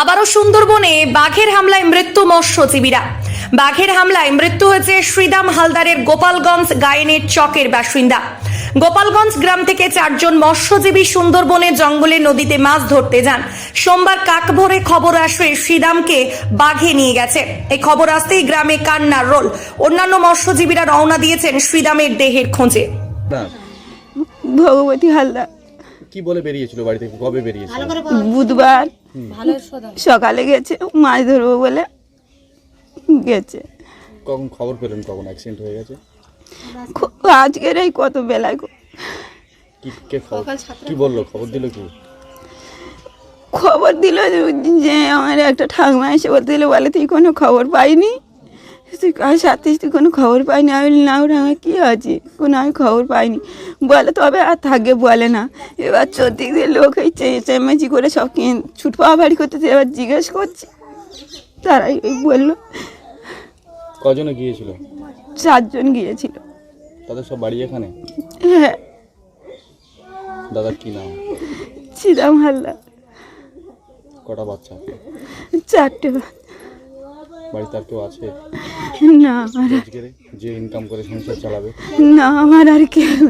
আবারও সুন্দরবনে বাঘের হামলায় মৃত্যু মৎস্যজীবীরা। বাঘের হামলায় মৃত্যু হয়েছে শ্রীদাম হালদারের গোপালগঞ্জ গায়েনের চকের বাসিন্দা। গোপালগঞ্জ গ্রাম থেকে চারজন মৎস্যজীবী সুন্দরবনে জঙ্গলে নদীতে মাছ ধরতে যান। সোমবার কাক ভোরে খবর আসে শ্রীদামকে বাঘে নিয়ে গেছে। এই খবর আসতেই গ্রামে কান্নার রোল। অন্যান্য মৎস্যজীবীরা রওনা দিয়েছেন শ্রীদামের দেহের খোঁজে। ভগবতী হালদার। কি বলে বেরিয়েছিল বাড়ি থেকে? কবে বেরিয়েছিল? বুধবার সকালে গেছে মাছ ধরবো বলে গেছে। কখন খবর পেলেন কখন? অ্যাক্সিডেন্ট হয়ে গেছে? আজকের এই কত বেলায় গো। কি কে খবর? কি বলল? খবর দিল কি? খবর দিল যে আমার একটা ঠাকমা এসে বলতে দিল বলে তুই কোনো খবর পাইনি? তুই কার সাথে? তুই কোনো খবর পাইনি? আমি না আমার কী আছে? কোনো আমি খবর পাইনি। বলে তবে আর থাকে বলে না। এবার চোদ্দিক দিয়ে লোক এই চে- চেমেচি করে সব কিন ছুট পাওয়া বাড়ি করতেছে এবার জিজ্ঞেস করছি। তারাই বলল কজনে গিয়েছিল? চারজন গিয়েছিল। তাদের সব বাড়ি এখানে? হ্যাঁ। দাদার কি নাম? ছিলাম হাল্লা কটা বাচ্চা? চারটে। বাড়িতে আর কেউ আছে? না আমার যে ইনকাম করে সংসার চালাবে। না আমার আর কেউ